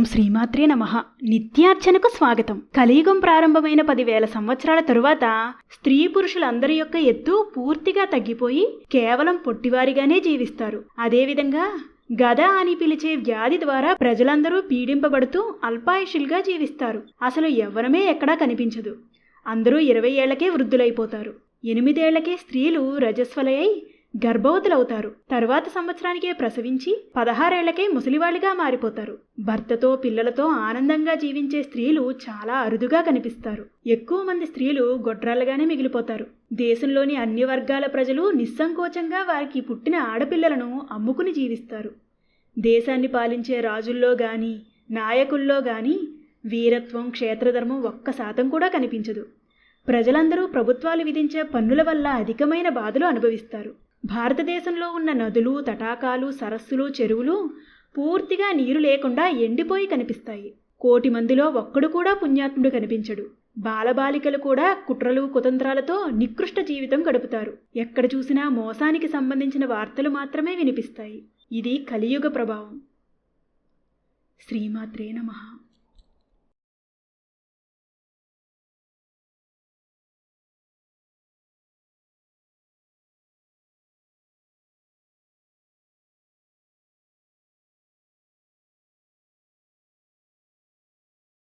ఓం శ్రీమాత్రే నమ. నిత్యార్చనకు స్వాగతం. కలియుగం ప్రారంభమైన పదివేల సంవత్సరాల తరువాత స్త్రీ పురుషులందరి యొక్క ఎత్తు పూర్తిగా తగ్గిపోయి కేవలం పొట్టివారిగానే జీవిస్తారు. అదేవిధంగా గద అని పిలిచే వ్యాధి ద్వారా ప్రజలందరూ పీడింపబడుతూ అల్పాయుషులుగా జీవిస్తారు. అసలు ఎవ్వరమే ఎక్కడా కనిపించదు. అందరూ ఇరవై ఏళ్ళకే వృద్ధులైపోతారు. ఎనిమిదేళ్ళకే స్త్రీలు రజస్వలయ్యి గర్భవతులవుతారు. తరువాత సంవత్సరానికే ప్రసవించి పదహారేళ్ళకే ముసలివాళ్ళుగా మారిపోతారు. భర్తతో పిల్లలతో ఆనందంగా జీవించే స్త్రీలు చాలా అరుదుగా కనిపిస్తారు. ఎక్కువ మంది స్త్రీలు గొడ్రాలుగానే మిగిలిపోతారు. దేశంలోని అన్ని వర్గాల ప్రజలు నిస్సంకోచంగా వారికి పుట్టిన ఆడపిల్లలను అమ్ముకుని జీవిస్తారు. దేశాన్ని పాలించే రాజుల్లో గాని నాయకుల్లో గాని వీరత్వం క్షేత్రధర్మం ఒక్క శాతం కూడా కనిపించదు. ప్రజలందరూ ప్రభుత్వాలు విధించే పన్నుల వల్ల అధికమైన బాధలు అనుభవిస్తారు. భారతదేశంలో ఉన్న నదులు తటాకాలు సరస్సులు చెరువులు పూర్తిగా నీరు లేకుండా ఎండిపోయి కనిపిస్తాయి. కోటి మందిలో ఒక్కడు కూడా పుణ్యాత్ముడు కనిపించడు. బాలబాలికలు కూడా కుట్రలు కుతంత్రాలతో నికృష్ట జీవితం గడుపుతారు. ఎక్కడ చూసినా మోసానికి సంబంధించిన వార్తలు మాత్రమే వినిపిస్తాయి. ఇది కలియుగ ప్రభావం. శ్రీమాత్రే నమః.